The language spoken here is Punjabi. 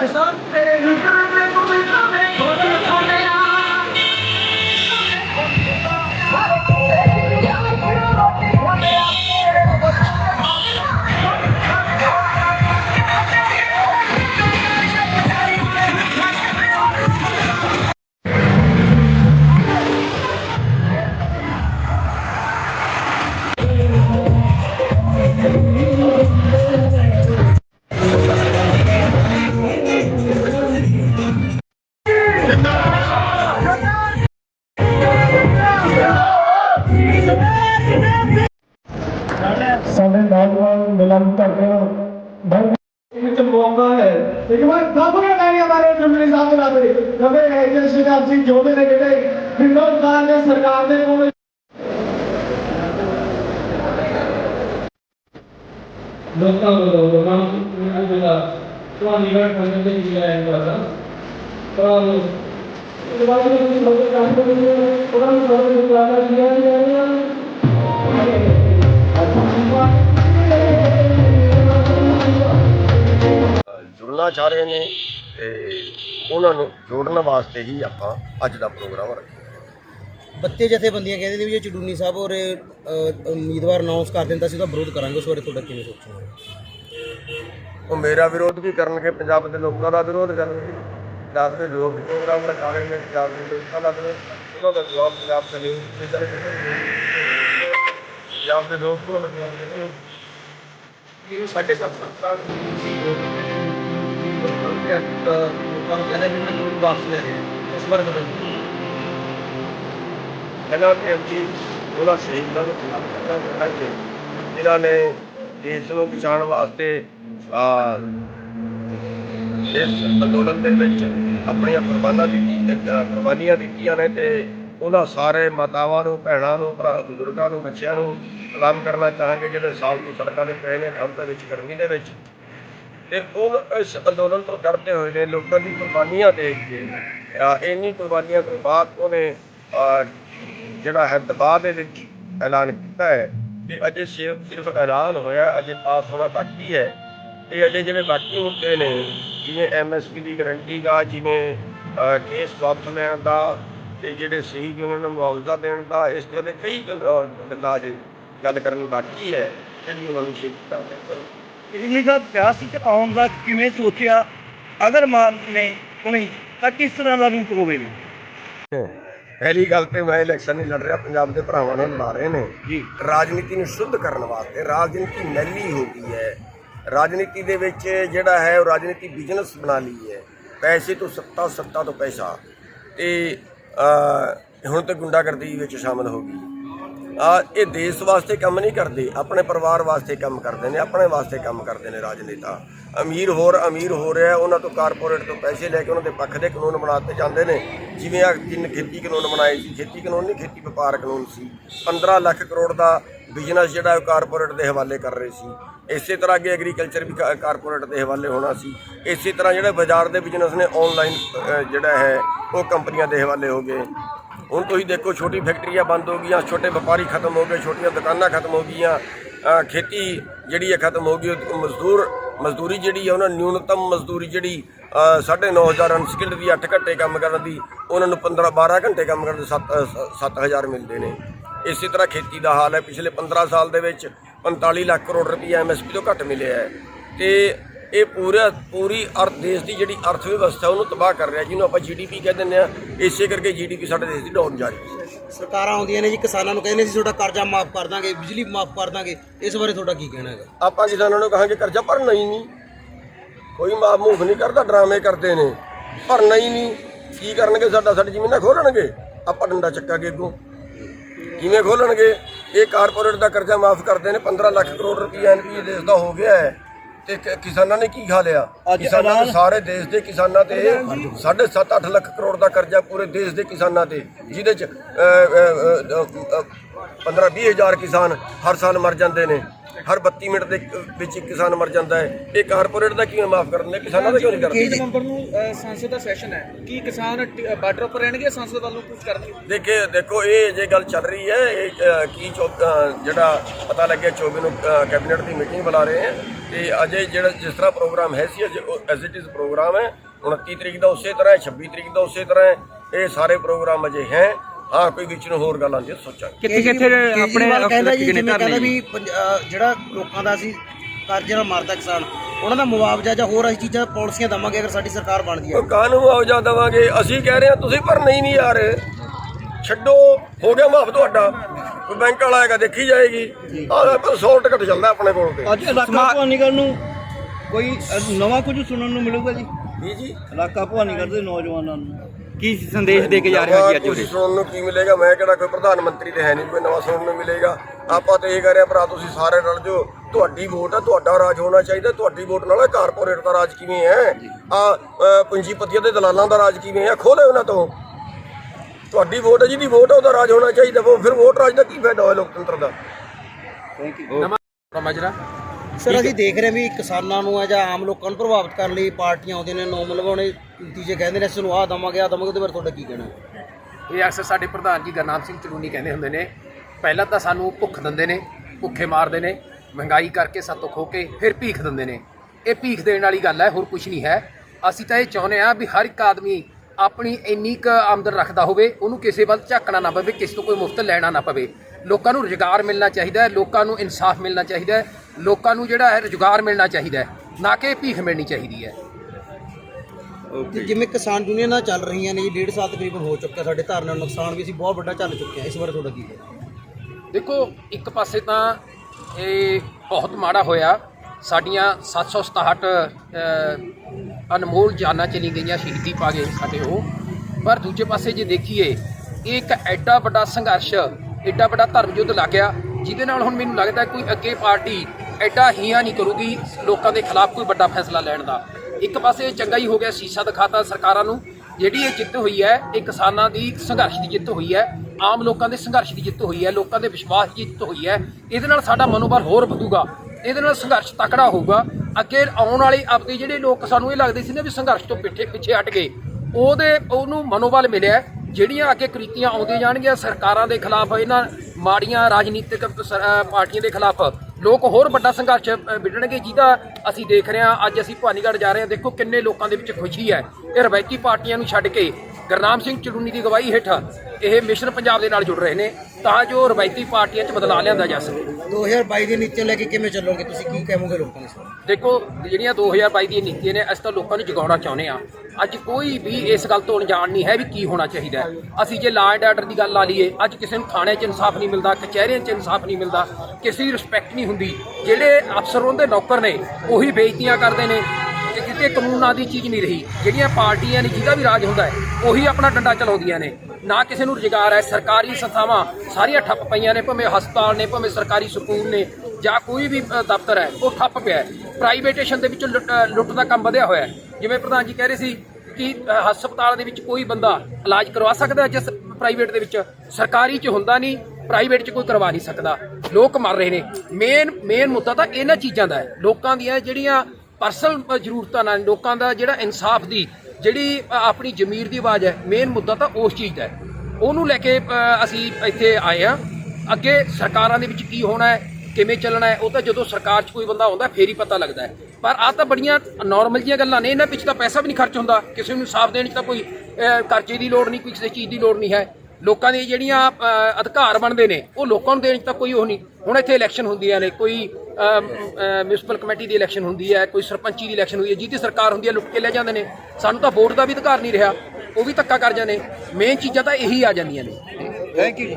profesor ਲੈਣੀ ਹਮਾਰੇ ਜੁਮਲੀ ਸਾਹਿਬ ਨਾਲ ਵੀ ਕਦੇ ਇਹ ਸ਼ਿਕਾਰ ਸਿੰਘ ਜੋਦੇ ਨੇ ਜਿਹੜੇ ਹਿੰਦੁਸਤਾਨ ਦੇ ਸਰਕਾਰ ਦੇ ਕੋਲ ਲੋਕਾਂ ਵੱਲੋਂ ਲੋਕਾਂ ਨੂੰ ਜਿਹੜਾ ਤੁਹਾਨੂੰ ਗੱਲ ਕਰਨ ਦੇ ਲਈ ਆਇਆ ਹੁੰਦਾ ਪਰ ਇਹ ਬਾਅਦ ਵਿੱਚ ਲੋਕ ਕੰਮ ਕਰਦੇ ਨੇ ਉਹਨਾਂ ਨੂੰ ਬਹੁਤ ਜ਼ਿਆਦਾ ਦਿਆ ਗਿਆ ਜੁੜਨਾ ਚਾਹ ਰਹੇ ਨੇ ਤੇ ਉਹਨਾਂ ਨੂੰ ਜੋੜਨ ਵਾਸਤੇ ਹੀ ਆਪਾਂ ਅੱਜ ਦਾ ਪ੍ਰੋਗਰਾਮ ਰੱਖਿਆ ਬੱਤੇ ਜਥੇਬੰਦੀਆਂ ਕਹਿੰਦੇ ਨੇ ਵੀ ਜੇ ਚਡੂਨੀ ਸਾਹਿਬ ਔਰ ਉਮੀਦਵਾਰ ਅਨਾਉਂਸ ਕਰ ਦਿੰਦਾ ਸੀ ਉਹਦਾ ਵਿਰੋਧ ਕਰਾਂਗੇ ਉਸ ਬਾਰੇ ਤੁਹਾਡਾ ਕਿਵੇਂ ਸੋਚਣਾ ਉਹ ਮੇਰਾ ਵਿਰੋਧ ਵੀ ਕਰਨਗੇ ਪੰਜਾਬ ਦੇ ਲੋਕਾਂ ਦਾ ਵਿਰੋਧ ਕਰਨਗੇ ਪੰਜਾਬ ਦੇ ਲੋਕ ਪ੍ਰੋਗਰਾਮ ਰਖਾਵੇਂਗੇ ਪੰਜਾਬ ਦੇ ਲੋਕਾਂ ਦਾ ਵਿਰੋਧ ਉਹਨਾਂ ਦਾ ਜਵਾਬ ਪੰਜਾਬ ਦੇ ਲਈ ਸਿੱਧਾ ਪੰਜਾਬ ਦੇ ਲੋਕ ਇਹ ਸਾਡੇ ਸਭ ਸੰਤਾਂ ਕਹਿੰਦੇ ਵੀ ਮੈਨੂੰ ਵਾਪਸ ਲੈ ਰਹੇ ਇਸ ਬਾਰੇ ਤੁਹਾਡਾ ਇਹਨਾਂ ਨੇ ਅੱਗੇ ਉਹਦਾ ਸ਼ਹੀਦਾਂ ਨੂੰ ਖਿਲਾਫ ਕਰਨਾ ਹੈ ਜਿਨ੍ਹਾਂ ਨੇ ਦੇਸ਼ ਨੂੰ ਬਚਾਉਣ ਵਾਸਤੇ ਆ ਇਸ ਅੰਦੋਲਨ ਦੇ ਵਿੱਚ ਆਪਣੀਆਂ ਕੁਰਬਾਨਾਂ ਦਿੱਤੀਆਂ ਕੁਰਬਾਨੀਆਂ ਦਿੱਤੀਆਂ ਨੇ ਤੇ ਉਹਨਾਂ ਸਾਰੇ ਮਾਤਾਵਾਂ ਨੂੰ ਭੈਣਾਂ ਨੂੰ ਭਰਾ ਬਜ਼ੁਰਗਾਂ ਨੂੰ ਬੱਚਿਆਂ ਨੂੰ ਸਲਾਮ ਕਰਨਾ ਚਾਹਾਂਗੇ ਜਿਹੜੇ ਸਾਲ ਤੋਂ ਸੜਕਾਂ ਦੇ ਪਏ ਨੇ ਠੰਡ ਦੇ ਵਿੱਚ ਗਰਮੀ ਦੇ ਵਿੱਚ ਤੇ ਉਹ ਇਸ ਅੰਦੋਲਨ ਤੋਂ ਡਰਦੇ ਹੋਏ ਨੇ ਲੋਕਾਂ ਦੀ ਕੁਰਬਾਨੀਆਂ ਦੇਖ ਕੇ ਆ, ਇੰਨੀ ਕੁਰਬਾਨੀਆਂ ਤੋਂ ਬਾਅਦ ਉਹਨੇ ਜਿਹੜਾ ਹੈ ਦਬਾਅ ਦੇ ਵਿੱਚ ਐਲਾਨ ਕੀਤਾ ਹੈ। ਕਿ ਅਜੇ ਸਿਰਫ ਸਿਰਫ ਐਲਾਨ ਹੋਇਆ ਅਜੇ ਪਾਸ ਹੋਣਾ ਬਾਕੀ ਹੈ। ਤੇ ਅਜੇ ਜਿਵੇਂ ਬਾਕੀ ਮੁੱਦੇ ਨੇ ਜਿਵੇਂ ਐਮਐਸਪੀ ਦੀ ਗਾਰੰਟੀ ਦਾ ਜਿਵੇਂ ਕੇਸ ਵਾਪਸ ਲੈਣ ਦਾ ਤੇ ਜਿਹੜੇ ਸਹੀ ਉਹਨਾਂ ਨੂੰ ਮੁਆਵਜ਼ਾ ਦੇਣ ਦਾ ਇਸ ਤਰ੍ਹਾਂ ਦੇ ਕਈ ਗੱਲਾਂ ਅਜੇ ਗੱਲ ਕਰਨ ਬਾਕੀ ਹੈ ਜਿਹੜੀ ਉਹਨਾਂ ਨੂੰ ਸ਼ੇਖ ਕਰਨਾ ਪਿਛਲੀ ਦਾ ਕਿਹਾ ਸੀ ਕਿ ਆਉਣ ਦਾ ਕਿਵੇਂ ਸੋਚਿਆ? ਅਗਰ ਮਾਨ ਨੇ ਸੁਣੀ ਤਾਂ ਕਿਸ ਤਰ੍ਹਾਂ ਦਾ ਰੂਪ ਹੋਵੇਗਾ ਪਹਿਲੀ ਗੱਲ ਤੇ ਮੈਂ ਇਲੈਕਸ਼ਨ ਨਹੀਂ ਲੜ ਰਿਹਾ ਪੰਜਾਬ ਦੇ ਭਰਾਵਾਂ ਨਾਲ ਲੜ ਰਹੇ ਨੇ। ਜੀ। ਰਾਜਨੀਤੀ ਨੂੰ ਸ਼ੁੱਧ ਕਰਨ ਵਾਸਤੇ ਰਾਜਨੀਤੀ ਮੈਲੀ ਹੋ ਗਈ ਹੈ। ਰਾਜਨੀਤੀ ਦੇ ਵਿੱਚ ਜਿਹੜਾ ਹੈ ਉਹ ਰਾਜਨੀਤੀ ਬਿਜ਼ਨਸ ਬਣਾ ਲਈ ਹੈ। ਪੈਸੇ ਤੋਂ ਸੱਤਾ ਸੱਤਾ ਤੋਂ ਪੈਸਾ। ਤੇ ਹੁਣ ਤੇ ਗੁੰਡਾਗਰਦੀ ਵਿੱਚ ਸ਼ਾਮਲ ਹੋ ਗਈ। ਇਹ ਦੇਸ਼ ਵਾਸਤੇ ਕੰਮ ਨਹੀਂ ਕਰਦੇ, ਆਪਣੇ ਪਰਿਵਾਰ ਵਾਸਤੇ ਕੰਮ ਕਰਦੇ ਨੇ, ਆਪਣੇ ਵਾਸਤੇ ਕੰਮ ਕਰਦੇ ਨੇ ਰਾਜਨੇਤਾ। ਅਮੀਰ ਹੋਰ ਅਮੀਰ ਹੋ ਰਿਹਾ, ਉਹਨਾਂ ਤੋਂ ਕਾਰਪੋਰੇਟ ਤੋਂ ਪੈਸੇ ਲੈ ਕੇ ਉਹਨਾਂ ਦੇ ਪੱਖ ਦੇ ਕਾਨੂੰਨ ਬਣਾਤੇ ਜਾਂਦੇ ਨੇ। ਜਿਵੇਂ ਆ ਤਿੰਨ ਖੇਤੀ ਕਾਨੂੰਨ ਬਣਾਏ ਸੀ, ਖੇਤੀ ਕਾਨੂੰਨ ਨਹੀਂ, ਖੇਤੀ ਵਪਾਰ ਕਾਨੂੰਨ ਸੀ। 15 ਲੱਖ ਕਰੋੜ ਦਾ ਬਿਜ਼ਨਸ ਜਿਹੜਾ ਉਹ ਕਾਰਪੋਰੇਟ ਦੇ ਹਵਾਲੇ ਕਰ ਰਹੇ ਸੀ। ਇਸੇ ਤਰ੍ਹਾਂ ਅੱਗੇ ਐਗਰੀਕਲਚਰ ਵੀ ਕਾ- ਕਾਰਪੋਰੇਟ ਦੇ ਹਵਾਲੇ ਹੋਣਾ ਸੀ। ਇਸੇ ਤਰ੍ਹਾਂ ਜਿਹੜੇ ਬਾਜ਼ਾਰ ਦੇ ਬਿਜ਼ਨਸ ਨੇ ਆਨਲਾਈਨ ਜਿਹੜਾ ਹੈ, ਉਹ ਕੰਪਨੀਆਂ ਦੇ ਹਵਾਲੇ ਹੋ ਗਏ। ਹੁਣ ਤੁਸੀਂ ਦੇਖੋ ਛੋਟੀ ਫੈਕਟਰੀਆਂ ਬੰਦ ਹੋ ਗਈਆਂ, ਛੋਟੇ ਵਪਾਰੀ ਖਤਮ ਹੋ ਗਏ, ਛੋਟੀਆਂ ਦੁਕਾਨਾਂ ਖਤਮ ਹੋ ਗਈਆਂ ਖੇਤੀ ਜਿਹੜੀ ਹੈ ਖਤਮ ਹੋ ਗਈ, ਮਜ਼ਦੂਰ, ਮਜ਼ਦੂਰੀ ਜਿਹੜੀ ਹੈ, ਉਹਨਾਂ ਨਿਊਨਤਮ ਮਜ਼ਦੂਰੀ ਜਿਹੜੀ 9500 ਅਨਸਕਿਲਡ ਦੀ 8 ਘੰਟੇ ਕੰਮ ਕਰਨ ਦੀ, ਉਹਨਾਂ ਨੂੰ 15 12 ਘੰਟੇ ਕੰਮ ਕਰਨ ਦੇ 7 7000 ਮਿਲਦੇ ਨੇ। ਇਸੇ ਤਰ੍ਹਾਂ ਖੇਤੀ ਦਾ ਹਾਲ ਹੈ, ਪਿਛਲੇ 15 ਸਾਲ ਦੇ ਵਿੱਚ 45 ਲੱਖ ਕਰੋੜ ਰੁਪਏ ਐਮਐਸਪੀ ਤੋਂ ਘੱਟ ਮਿਲਿਆ ਹੈ। ਤੇ ਇਹ ਪੂਰਾ ਪੂਰੀ ਅਰਥ ਦੇਸ਼ ਦੀ ਜਿਹੜੀ ਅਰਥ ਵਿਵਸਥਾ ਉਹਨੂੰ ਤਬਾਹ ਕਰ ਰਿਹਾ ਜਿਹਨੂੰ ਆਪਾਂ ਜੀਡੀਪੀ ਕਹਿ ਦਿੰਦੇ ਆ ਇਸੇ ਕਰਕੇ ਜੀਡੀਪੀ ਸਾਡੇ ਦੇਸ਼ ਦੀ ਡਾਊਨ ਜਾ ਰਹੀ ਹੈ। ਸਰਕਾਰਾਂ ਆਉਂਦੀਆਂ ਨੇ ਜੀ ਕਿਸਾਨਾਂ ਨੂੰ ਕਹਿੰਦੇ ਸੀ ਤੁਹਾਡਾ ਕਰਜ਼ਾ ਮਾਫ ਕਰ ਦਾਂਗੇ ਬਿਜਲੀ ਮਾਫ ਕਰ ਦਾਂਗੇ। ਇਸ ਬਾਰੇ ਤੁਹਾਡਾ ਕੀ ਕਹਿਣਾ ਹੈਗਾ? ਆਪਾਂ ਕਿਸਾਨਾਂ ਨੂੰ ਕਹਾਂਗੇ ਕਰਜ਼ਾ ਭਰਨਾ ਹੀ ਨਹੀਂ। ਕੋਈ ਮਾਫ ਮੂਫ ਨਹੀਂ ਕਰਦਾ ਡਰਾਮੇ ਕਰਦੇ ਨੇ। ਭਰਨਾ ਹੀ ਨਹੀਂ। ਕੀ ਕਰਨਗੇ? ਸਾਡਾ ਸਾਡੀ ਜ਼ਮੀਨਾਂ ਖੋਲਣਗੇ? ਆਪਾਂ ਡੰਡਾ ਚੱਕਾਂਗੇ ਅੱਗੋਂ। ਕਿਵੇਂ ਖੋਲਣਗੇ? ਇਹ ਕਾਰਪੋਰੇਟ ਦਾ ਕਰਜ਼ਾ ਮਾਫ ਕਰਦੇ ਨੇ 15 ਲੱਖ ਕਰੋੜ ਰੁਪਏ ਐਨਪੀਏ ਦੇਸ਼ ਦਾ ਹੋ ਗਿਆ ਹੈ। ਤੇ ਕ- ਕਿਸਾਨਾਂ ਨੇ ਕੀ ਖਾ ਲਿਆ? ਕਿਸਾਨਾਂ ਦੇ ਸਾਰੇ ਦੇਸ਼ ਦੇ ਕਿਸਾਨਾਂ ਤੇ 7.5 8 ਲੱਖ ਕਰੋੜ ਦਾ ਕਰਜ਼ਾ ਪੂਰੇ ਦੇਸ਼ ਦੇ ਕਿਸਾਨਾਂ ਤੇ ਜਿਹਦੇ ਚ 15 20 ਹਜ਼ਾਰ ਕਿਸਾਨ ਹਰ ਸਾਲ ਮਰ ਜਾਂਦੇ ਨੇ। ਹਰ 32 ਮਿੰਟ ਦੇ ਵਿੱਚ ਇੱਕ ਕਿਸਾਨ ਮਰ ਜਾਂਦਾ ਹੈ। ਇਹ ਕਾਰਪੋਰੇਟ ਦਾ ਕਿਵੇਂ ਮਾਫ ਕਰ ਦਿੰਦੇ ਕਿਸਾਨਾਂ ਦਾ ਕਿਉਂ ਨਹੀਂ ਕਰਦੇ ਨਵੰਬਰ ਨੂੰ ਅ, ਸੰਸਦ ਦਾ ਸੈਸ਼ਨ ਹੈ। ਕੀ ਕਿਸਾਨ ਬਾਰਡਰ ਉੱਪਰ ਰਹਿਣਗੇ ਸੰਸਦ ਵੱਲੋਂ ਕੁਝ ਕਰਨਗੇ? ਦੇਖੇ ਦੇਖੋ ਇਹ ਜੇ ਗੱਲ ਚੱਲ ਰਹੀ ਹੈ ਇਹ ਅ, ਕੀ ਚੌ- ਅ, ਜਿਹੜਾ ਪਤਾ ਲੱਗਿਆ 24 ਨੂੰ ਅ, ਕੈਬਨਿਟ ਦੀ ਮੀਟਿੰਗ ਬੁਲਾ ਰਹੇ ਹੈ। ਤੇ ਅਜੇ ਜਿਹੜਾ ਜਿਸ ਤਰ੍ਹਾਂ ਪ੍ਰੋਗਰਾਮ ਹੈ ਸੀ ਅਜੇ ਐਜ਼ ਇਟ ਇਜ਼ ਪ੍ਰੋਗਰਾਮ ਹੈ। 29 ਤਰੀਕ ਦਾ ਉਸੇ ਤਰ੍ਹਾਂ ਹੈ 26 ਤਰੀਕ ਦਾ ਉਸੇ ਤਰ੍ਹਾਂ ਹੈ। ਇਹ ਸਾਰੇ ਪ੍ਰੋਗਰਾਮ ਅਜੇ ਹੈ। ਹਾਂ ਕੋਈ ਵਿੱਚ ਨੂੰ ਹੋਰ ਗੱਲ ਆਉਂਦੀ ਸੋਚਾਂਗੇ। ਕਿੱਥੇ ਕਿੱਥੇ ਆਪਣੇ ਕਹਿੰਦਾ ਜੀ ਜਿਵੇਂ ਕਹਿੰਦਾ ਵੀ ਜਿਹੜਾ ਲੋਕਾਂ ਦਾ ਅਸੀਂ ਕਰਜ਼ੇ ਨਾਲ ਮਾਰਦਾ ਕਿਸਾਨ ਉਹਨਾਂ ਦਾ ਮੁਆਵਜ਼ਾ ਜਾਂ ਹੋਰ ਅਸੀਂ ਚੀਜ਼ਾਂ ਪਾਲਿਸੀਆਂ ਦਵਾਂਗੇ ਅਗਰ ਸਾਡੀ ਸਰਕਾਰ ਬਣਦੀ ਹੈ। ਉਹ ਕਾਨੂੰਨ ਆਉਜਾ ਦਵਾਂਗੇ? ਅਸੀਂ ਕਹਿ ਰਹੇ ਹਾਂ ਤੁਸੀਂ ਪਰ ਨਹੀਂ ਨਹੀਂ ਯਾਰ। ਛੱਡੋ ਹੋ ਗਿਆ ਮਾਫ ਤੁਹਾਡਾ। ਬੈਂਕ ਵਾਲਾ ਆਏਗਾ ਦੇਖੀ ਜਾਏਗੀ। ਆਹ 100 ਟਿਕਟ ਚੱਲਦਾ ਆਪਣੇ ਕੋਲ ਤੇ। ਅੱਜ ਇਲਾਕਾ ਭਵਾਨੀਗੜ੍ਹ ਨੂੰ ਕੋਈ ਨਵਾਂ ਕੁਝ ਸੁਣਨ ਨੂੰ ਮਿਲੂਗਾ ਜੀ? ਜੀ ਜੀ। ਇਲਾਕਾ ਭਵਾਨੀਗੜ੍ਹ ਦੇ ਨੌਜਵਾਨਾਂ ਨੂੰ। ਕੀ ਸੰਦੇਸ਼ ਦੇ ਕੇ ਜਾ ਰਹੇ ਹੋ ਜੀ ਅੱਜ ਉਰੇ? ਸੁਣਨ ਨੂੰ ਕੀ ਮਿਲੇਗਾ? ਮੈਂ ਕਿਹੜਾ ਕੋਈ ਪ੍ਰਧਾਨ ਮੰਤਰੀ ਤੇ ਹੈ ਨਹੀਂ ਕੋਈ ਨਵਾਂ ਸੁਣਨ ਨੂੰ ਮਿਲੇਗਾ। ਆਪਾਂ ਤੇ ਇਹ ਕਹਿ ਰਹੇ ਹਾਂ ਭਰਾ ਤੁਸੀਂ ਸਾਰੇ ਰਲ ਜੋ। ਤੁਹਾਡੀ ਵੋਟ ਆ ਤੁਹਾਡਾ ਰਾਜ ਹੋਣਾ ਚਾਹੀਦਾ। ਤੁਹਾਡੀ ਵੋਟ ਨਾਲ ਕਾਰਪੋਰੇਟ ਦਾ ਰਾਜ ਕਿਵੇਂ ਹੈ? ਆ ਪੰਜੀਪਤੀਆਂ ਦੇ ਦਲਾਲਾਂ ਦਾ ਰਾਜ ਕਿਵੇਂ ਹੈ? ਖੋਲੇ ਉਹਨਾਂ ਤੋਂ। ਤੁਹਾਡੀ ਵੋਟ ਹੈ ਜਿਹਦੀ ਵੋਟ ਆ ਉਹਦਾ ਰਾਜ ਹੋਣਾ ਚਾਹੀਦਾ। ਉਹ ਫਿਰ ਵੋਟ ਰਾਜ ਦਾ ਕੀ ਫਾਇਦਾ ਹੋਇਆ ਲੋਕਤੰਤਰ ਦਾ? ਮਾਜਰਾ ਸਰ ਅਸੀਂ ਦੇਖ ਰਹੇ ਹਾਂ ਵੀ ਕਿਸਾਨਾਂ ਨੂੰ ਆ ਜਾਂ ਆਮ ਲੋਕਾਂ ਨੂੰ ਪ੍ਰਭਾਵਿਤ ਕਰਨ ਲਈ ਪਾਰਟੀਆਂ ਆਉਂਦੀਆਂ ਨੇ ਨੋਮ ਲਵਾਉਣੇ ਨਤੀਜੇ ਕਹਿੰਦੇ ਨੇ ਇਸ ਨੂੰ ਆਹ ਦਵਾਂਗੇ ਆਹ ਦਵਾਂਗੇ ਉਹਦੇ ਬਾਰੇ ਤੁਹਾਡਾ ਕੀ ਕਹਿਣਾ? ਹੈ ਇਹ ਅਕਸਰ ਸਾਡੇ ਪ੍ਰਧਾਨ ਜੀ ਗਰਨਾਮ ਸਿੰਘ ਚਲੂਨੀ ਕਹਿੰਦੇ ਹੁੰਦੇ ਨੇ ਪਹਿਲਾਂ ਤਾਂ ਸਾਨੂੰ ਭੁੱਖ ਦਿੰਦੇ ਨੇ ਭੁੱਖੇ ਮਾਰਦੇ ਨੇ ਮਹਿੰਗਾਈ ਕਰਕੇ ਸਾਤੋਂ ਖੋ ਕੇ ਫਿਰ ਭੀਖ ਦਿੰਦੇ ਨੇ। ਇਹ ਭੀਖ ਦੇਣ ਵਾਲੀ ਗੱਲ ਹੈ ਹੋਰ ਕੁਝ ਨਹੀਂ ਹੈ। ਅਸੀਂ ਤਾਂ ਇਹ ਚਾਹੁੰਦੇ ਆ ਵੀ ਹਰ ਇੱਕ ਆਦਮੀ ਆਪਣੀ ਇੰਨੀ ਕ ਆਮਦਨ ਰੱਖਦਾ ਹੋਵੇ ਉਹਨੂੰ ਕਿਸੇ ਵੱਲ ਝਾਕਣਾ ਨਾ ਪਵੇ ਕਿਸੇ ਤੋਂ ਕੋਈ ਮੁਫਤ ਲੈਣਾ ਨਾ ਪਵੇ। ਲੋਕਾਂ ਨੂੰ ਰੁਜ਼ਗਾਰ ਮਿਲਣਾ ਚਾਹੀਦਾ ਹੈ ਲੋਕਾਂ ਨੂੰ ਇਨਸਾਫ ਮਿਲਣਾ ਚਾਹੀਦਾ ਹੈ ਲੋਕਾਂ ਨੂੰ ਜਿਹੜਾ ਹੈ ਰੁਜ਼ਗਾਰ ਮਿਲਣਾ ਚਾਹੀਦਾ ਹੈ ਨਾ ਕਿ ਭੀਖ ਮਿਲਣੀ ਚਾਹੀਦੀ ਹੈ। ਤੇ ਜਿਵੇਂ ਕਿਸਾਨ ਯੂਨੀਅਨਾਂ ਚੱਲ ਰਹੀਆਂ ਨੇ ਜੀ ਡੇਢ ਸਾਲ ਤਕਰੀਬਨ ਹੋ ਚੁੱਕਾ ਸਾਡੇ ਧਰਨੇ ਨਾਲ ਨੁਕਸਾਨ ਵੀ ਅਸੀਂ ਬਹੁਤ ਵੱਡਾ ਚੱਲ ਚੁੱਕੇ ਹਾਂ ਇਸ ਬਾਰੇ ਤੁਹਾਡਾ ਕੀ ਦੇਖੋ ਇੱਕ ਪਾਸੇ ਤਾਂ ਇਹ ਬਹੁਤ ਮਾੜਾ ਹੋਇਆ। ਸਾਡੀਆਂ 767 ਅ, ਅਨਮੋਲ ਜਾਨਾਂ ਚਲੀ ਗਈਆਂ ਸ਼ਹੀਦੀ ਪਾ ਗਏ ਸਾਡੇ ਉਹ। ਪਰ ਦੂਜੇ ਪਾਸੇ ਜੇ ਦੇਖੀਏ ਇਹ ਇੱਕ ਐਡਾ ਵੱਡਾ ਸੰਘਰਸ਼ ਐਡਾ ਵੱਡਾ ਧਰਮ ਯੁੱਧ ਲੱਗ ਗਿਆ ਜਿਹਦੇ ਨਾਲ ਹੁਣ ਮੈਨੂੰ ਲੱਗਦਾ ਕੋਈ ਅੱਗੇ ਪਾਰਟੀ ਐਡਾ ਹੀਆ ਨਹੀਂ ਕਰੂਗੀ ਲੋਕਾਂ ਦੇ ਖਿਲਾਫ ਕੋਈ ਵੱਡਾ ਫੈਸਲਾ ਲੈਣ ਦਾ। ਇੱਕ ਪਾਸੇ ਚੰਗਾ ਹੀ ਹੋ ਗਿਆ ਸੀਸਾ ਦਿਖਾਤਾ ਸਰਕਾਰਾਂ ਨੂੰ ਜਿਹੜੀ ਇਹ ਜਿੱਤ ਹੋਈ ਹੈ ਇਹ ਕਿਸਾਨਾਂ ਦੀ ਸੰਘਰਸ਼ ਦੀ ਜਿੱਤ ਹੋਈ ਹੈ ਆਮ ਲੋਕਾਂ ਦੇ ਸੰਘਰਸ਼ ਦੀ ਜਿੱਤ ਹੋਈ ਹੈ ਲੋਕਾਂ ਦੇ ਵਿਸ਼ਵਾਸ ਦੀ ਜਿੱਤ ਹੋਈ ਹੈ ਇਹਦੇ ਨਾਲ ਸਾਡਾ ਮਨੋਬਲ ਹੋਰ ਵਧੂਗਾ। ਇਹਦੇ ਨਾਲ ਸੰਘਰਸ਼ ਤਕੜਾ ਹੋਊਗਾ। ਅੱਗੇ ਆਉਣ ਵਾਲੇ ਆਪਦੇ ਜਿਹੜੇ ਲੋਕ ਸਾਨੂੰ ਇਹ ਲੱਗਦੇ ਸੀ ਨਾ ਵੀ ਸੰਘਰਸ਼ ਤੋਂ ਪਿੱਛੇ ਪਿੱਛੇ ਹਟ ਗਏ। ਉਹਦੇ ਉਹਨੂੰ ਮਨੋਬਲ ਮਿਲਿਆ ਜਿਹੜੀਆਂ ਅੱਗੇ ਕ੍ਰਿਤੀਆਂ ਆਉਂਦੀਆਂ ਜਾਣਗੀਆਂ, ਸਰਕਾਰਾਂ ਦੇ ਖਿਲਾਫ, ਇਹਨਾਂ ਮਾੜੀਆਂ ਰਾਜਨੀਤਿਕ ਪਾਰਟੀਆਂ ਦੇ ਖਿਲਾਫ। ਲੋਕ ਹੋਰ ਵੱਡਾ ਸੰਘਰਸ਼ ਵਿੱਢਣਗੇ ਜਿਹਦਾ ਅਸੀਂ ਦੇਖ ਰਹੇ ਹਾਂ। ਅੱਜ ਅਸੀਂ ਭਵਾਨੀਗੜ੍ਹ ਜਾ ਰਹੇ ਹਾਂ। ਦੇਖੋ ਕਿੰਨੇ ਲੋਕਾਂ ਦੇ ਵਿੱਚ ਖੁਸ਼ੀ ਹੈ। ਇਹ ਰਵਾਇਤੀ ਪਾਰਟੀਆਂ ਨੂੰ ਛੱਡ ਕੇ ਗਰਨਾਮ ਸਿੰਘ ਚੜੂਨੀ ਦੀ ਗਵਾਹੀ ਹੇਠ ਇਹ ਮਿਸ਼ਨ ਪੰਜਾਬ ਦੇ ਨਾਲ ਜੁੜ ਰਹੇ ਨੇ ਤਾਂ ਜੋ ਰਵਾਇਤੀ ਪਾਰਟੀਆਂ 'ਚ ਬਦਲਾਅ ਲਿਆਂਦਾ ਜਾ ਸਕੇ। 2022 ਦੀ ਨੀਤੀਆਂ ਲੈ ਕੇ ਕਿਵੇਂ ਚੱਲੋਗੇ? ਤੁਸੀਂ ਕੀ ਕਹੋਗੇ ਲੋਕਾਂ ਨੂੰ ਦੇਖੋ ਜਿਹੜੀਆਂ 2022 ਦੀਆਂ ਨੀਤੀਆਂ ਨੇ ਅਸੀਂ ਤਾਂ ਲੋਕਾਂ ਨੂੰ ਜਗਾਉਣਾ ਚਾਹੁੰਦੇ ਆ ਅੱਜ ਕੋਈ ਵੀ ਇਸ ਗੱਲ ਤੋਂ ਅਣਜਾਣ ਨਹੀਂ ਹੈ ਵੀ ਕੀ ਹੋਣਾ ਚਾਹੀਦਾ। ਅਸੀਂ ਜੇ ਲਾ ਐਂਡ ਆਰਡਰ ਦੀ ਗੱਲ ਲਾ ਲਈਏ ਅੱਜ ਕਿਸੇ ਨੂੰ ਥਾਣੇ 'ਚ ਇਨਸਾਫ ਨਹੀਂ ਮਿਲਦਾ ਕਚਹਿਰੀਆਂ 'ਚ ਇਨਸਾਫ ਨਹੀਂ ਮਿਲਦਾ ਕਿਸੇ ਦੀ ਰਿਸਪੈਕਟ ਨਹੀਂ ਹੁੰਦੀ। ਜਿਹੜੇ ਅਫਸਰ ਉਹਦੇ ਨੌਕਰ ਨੇ ਉਹੀ ਬੇਇੱਜ਼ਤੀਆਂ ਕਰਦੇ ਨੇ ਕਿ ਕਿਤੇ ਕਾਨੂੰਨਾਂ ਦੀ ਚੀਜ਼ ਨਹੀਂ ਰਹੀ। ਜਿਹੜੀਆਂ ਪਾਰਟੀਆਂ ਨੇ ਜਿਹਦਾ ਵੀ ਰਾਜ ਹੁੰਦਾ ਹੈ ਉਹੀ ਆਪਣਾ ਡੰਡਾ ਚਲਾਉਂਦੀਆਂ ਨੇ। ਨਾ ਕਿਸੇ ਨੂੰ ਰੁਜ਼ਗਾਰ ਹੈ ਸਰਕਾਰੀ ਸੰਸਥਾਵਾਂ ਸਾਰੀਆਂ ਠੱਪ ਪਈਆਂ ਨੇ ਭਾਵੇਂ ਹਸਪਤਾਲ ਨੇ ਭਾਵੇਂ ਸਰਕਾਰੀ ਸਕੂਲ ਨੇ ਜਾਂ ਕੋਈ ਵੀ ਦਫ਼ਤਰ ਹੈ ਉਹ ਠੱਪ ਪਿਆ ਪ੍ਰਾਈਵੇਟੇਸ਼ਨ ਦੇ ਵਿੱਚ ਲੁੱਟ ਅ, ਦਾ ਕੰਮ ਵਧਿਆ ਹੋਇਆ ਜਿਵੇਂ ਪ੍ਰਧਾਨ ਜੀ ਕਹਿ ਰਹੇ ਸੀ ਕਿ ਹਸਪਤਾਲ ਦੇ ਵਿੱਚ ਕੋਈ ਬੰਦਾ ਇਲਾਜ ਕਰਵਾ ਸਕਦਾ ਜਿਸ ਪ੍ਰਾਈਵੇਟ ਦੇ ਵਿੱਚ। ਸਰਕਾਰੀ 'ਚ ਹੁੰਦਾ ਨਹੀਂ ਪ੍ਰਾਈਵੇਟ 'ਚ ਕੋਈ ਕਰਵਾ ਨਹੀਂ ਸਕਦਾ। ਲੋਕ ਮਰ ਰਹੇ ਨੇ। ਮੇਨ ਮੇਨ ਮੁੱਦਾ ਤਾਂ ਇਹਨਾਂ ਚੀਜ਼ਾਂ ਦਾ ਹੈ। ਲੋਕਾਂ ਦੀਆਂ ਜਿਹੜੀਆਂ ਪਰਸਨਲ ਜ਼ਰੂਰਤਾਂ ਨਾਲ, ਲੋਕਾਂ ਦਾ ਜਿਹੜਾ ਇਨਸਾਫ ਦੀ, ਜਿਹੜੀ ਆਪਣੀ ਜ਼ਮੀਰ ਦੀ ਆਵਾਜ਼ ਹੈ ਮੇਨ ਮੁੱਦਾ ਤਾਂ ਉਸ ਚੀਜ਼ ਦਾ ਹੈ। ਉਹਨੂੰ ਲੈ ਕੇ ਅਸੀਂ ਇੱਥੇ ਆਏ ਆ ਅੱਗੇ ਸਰਕਾਰਾਂ ਦੇ ਵਿੱਚ ਕੀ ਹੋਣਾ ਹੈ, ਕਿਵੇਂ ਚੱਲਣਾ ਹੈ, ਉਹ ਤਾਂ ਜਦੋਂ ਸਰਕਾਰ 'ਚ ਕੋਈ ਬੰਦਾ ਆਉਂਦਾ, ਫੇਰ ਹੀ ਪਤਾ ਲੱਗਦਾ ਹੈ। ਪਰ ਆ ਤਾਂ ਬੜੀਆਂ ਨਾਰਮਲ ਜੀਆਂ ਗੱਲਾਂ ਨੇ, ਇਹਨਾਂ ਪਿੱਛੇ ਤਾਂ ਪੈਸਾ ਵੀ ਨਹੀਂ ਖਰਚ ਹੁੰਦਾ। ਕਿਸੇ ਨੂੰ ਇਨਸਾਫ ਦੇਣ 'ਚ ਤਾਂ ਕੋਈ ਕਰਜ਼ੇ ਦੀ ਲੋੜ ਨਹੀਂ, ਕੋਈ ਕਿਸੇ ਚੀਜ਼ ਦੀ ਲੋੜ ਨਹੀਂ ਹੈ। ਲੋਕਾਂ ਦੀ ਜਿਹੜੀਆਂ ਅਧਿਕਾਰ ਬਣਦੇ ਨੇ, ਉਹ ਲੋਕਾਂ ਨੂੰ ਦੇਣ 'ਚ ਤਾਂ ਕੋਈ ਉਹ ਨਹੀਂ। ਹੁਣ ਇੱਥੇ ਇਲੈਕਸ਼ਨ ਹੁੰਦੀਆਂ ਨੇ, ਕੋਈ ਮਿਊਨਿਸਪਲ ਕਮੇਟੀ ਦੀ ਇਲੈਕਸ਼ਨ ਹੁੰਦੀ ਹੈ, ਕੋਈ ਸਰਪੰਚੀ ਦੀ ਇਲੈਕਸ਼ਨ ਹੁੰਦੀ ਹੈ, ਜਿਹਦੀ ਸਰਕਾਰ ਹੁੰਦੀ ਹੈ, ਲੁੱਟ ਕੇ ਲੈ ਜਾਂਦੇ ਨੇ। ਸਾਨੂੰ ਤਾਂ ਵੋਟ ਦਾ ਵੀ ਅਧਿਕਾਰ ਨਹੀਂ ਰਿਹਾ, ਉਹ ਵੀ ਧੱਕਾ ਕਰ ਜਾਂਦੇ ਮੇਨ ਚੀਜ਼ਾਂ ਤਾਂ ਇਹੀ ਆ ਜਾਂਦੀਆਂ ਨੇ। Thank you